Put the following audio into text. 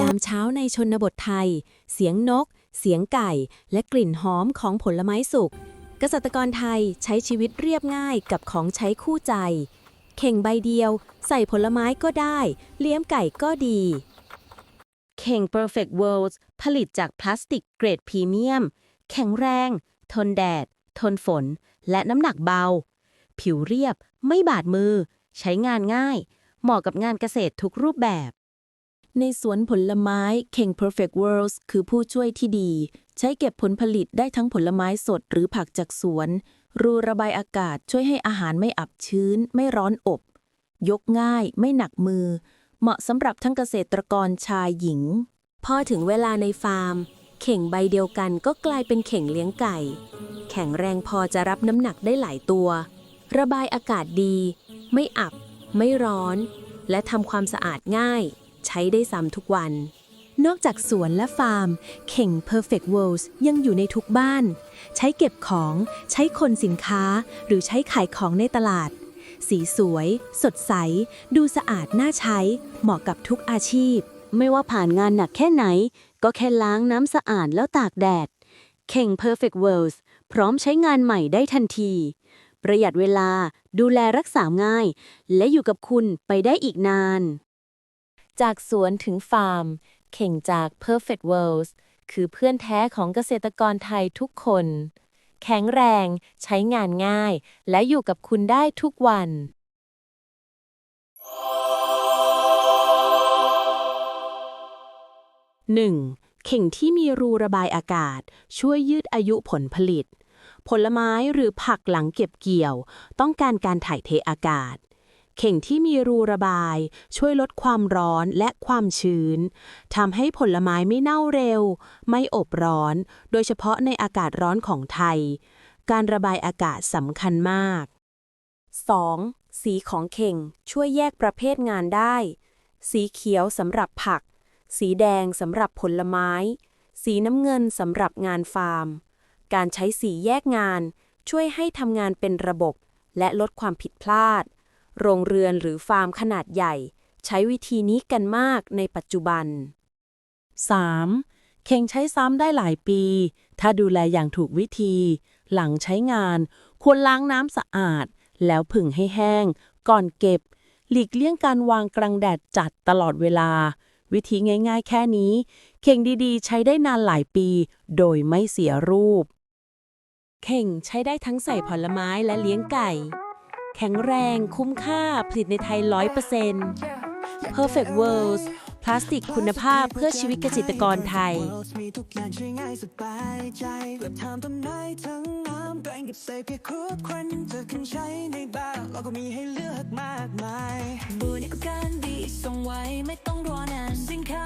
ยามเช้าในชนบทไทย เสียงนก เสียงไก่ และกลิ่นหอมของผลไม้สุก เกษตรกรไทยใช้ชีวิตเรียบง่ายกับของใช้คู่ใจ เข่งใบเดียว ใส่ผลไม้ก็ได้ เลี้ยงไก่ก็ดี เข่ง Perfect World ผลิตจากพลาสติกเกรดพรีเมียม แข็งแรง ทนแดด ทนฝน และน้ำหนักเบา ผิวเรียบ ไม่บาดมือ ใช้งานง่าย เหมาะกับงานเกษตรทุกรูปแบบ ในสวนผลไม้เข่ง Perfect Worlds คือผู้ช่วยที่ดี ใช้เก็บผลผลิตได้ทั้งผลไม้สดหรือผักจากสวน รูระบายอากาศช่วยให้อาหารไม่อับชื้น ไม่ร้อนอบ ยกง่าย ไม่หนักมือ เหมาะสำหรับทั้งเกษตรกรชายหญิง พอถึงเวลาในฟาร์ม เข่งใบเดียวกันก็กลายเป็นเข่งเลี้ยงไก่ แข็งแรงพอจะรับน้ำหนักได้หลายตัว ระบายอากาศดี ไม่อับ ไม่ร้อน และทำความสะอาดง่าย ใช้ได้ซ้ำทุกวัน นอกจากสวนและฟาร์ม เข่ง Perfect Worlds ยังอยู่ในทุกบ้าน ใช้เก็บของ ใช้คนสินค้า หรือใช้ขายของในตลาด สีสวย สดใส ดูสะอาดน่าใช้ เหมาะกับทุกอาชีพ ไม่ว่าผ่านงานหนักแค่ไหน ก็แค่ล้างน้ำสะอาดแล้วตากแดด เข่ง Perfect Worlds พร้อมใช้งานใหม่ได้ทันที ประหยัดเวลา ดูแลรักษาง่าย และอยู่กับคุณไปได้อีกนาน จากสวนถึงฟาร์ม เข่งจาก Perfect Worlds คือเพื่อนแท้ของเกษตรกรไทยทุกคน แข็งแรง ใช้งานง่าย และอยู่กับคุณได้ทุกวัน 1. เข่งที่มีรูระบายอากาศ ช่วยยืดอายุผลผลิต ผลไม้หรือผักหลังเก็บเกี่ยว ต้องการการถ่ายเทอากาศ เข่งที่มีรูระบาย ช่วยลดความร้อนและความชื้นทำให้ผลไม้ไม่เน่าเร็ว ไม่อบร้อน โดยเฉพาะในอากาศร้อนของไทย การระบายอากาศสำคัญมาก 2. สีของเข่งช่วยแยกประเภทงานได้ สีเขียวสำหรับผัก สีแดงสำหรับผลไม้ สีน้ำเงินสำหรับงานฟาร์ม การใช้สีแยกงาน ช่วยให้ทำงานเป็นระบบ และลดความผิดพลาด โรงเรือนหรือฟาร์มขนาดใหญ่ ใช้วิธีนี้กันมากในปัจจุบัน 3. เข่งใช้ซ้ำได้หลายปี ถ้าดูแลอย่างถูกวิธี หลังใช้งาน ควรล้างน้ำสะอาด แล้วผึ่งให้แห้ง ก่อนเก็บ หลีกเลี่ยงการวางกลางแดดจัดตลอดเวลา วิธีง่าย ๆ แค่นี้ เข่งดีๆ ใช้ได้นานหลายปี โดยไม่เสียรูป เข่งใช้ได้ทั้งใส่ผลไม้และเลี้ยงไก่ แข็งแรงคุ้มค่าผลิตในไทย 100% Perfect Worlds พลาสติกคุณภาพเพื่อชีวิตเกษตรกรไทยบายใจเลือกทำต้นไม้ทั้งน้ำแบ่งเก็บใส่เพียงครบครันเธอขึ้นใช้ในบ้าการดีส่งไว้ไม่ต้องรอนานสินค้า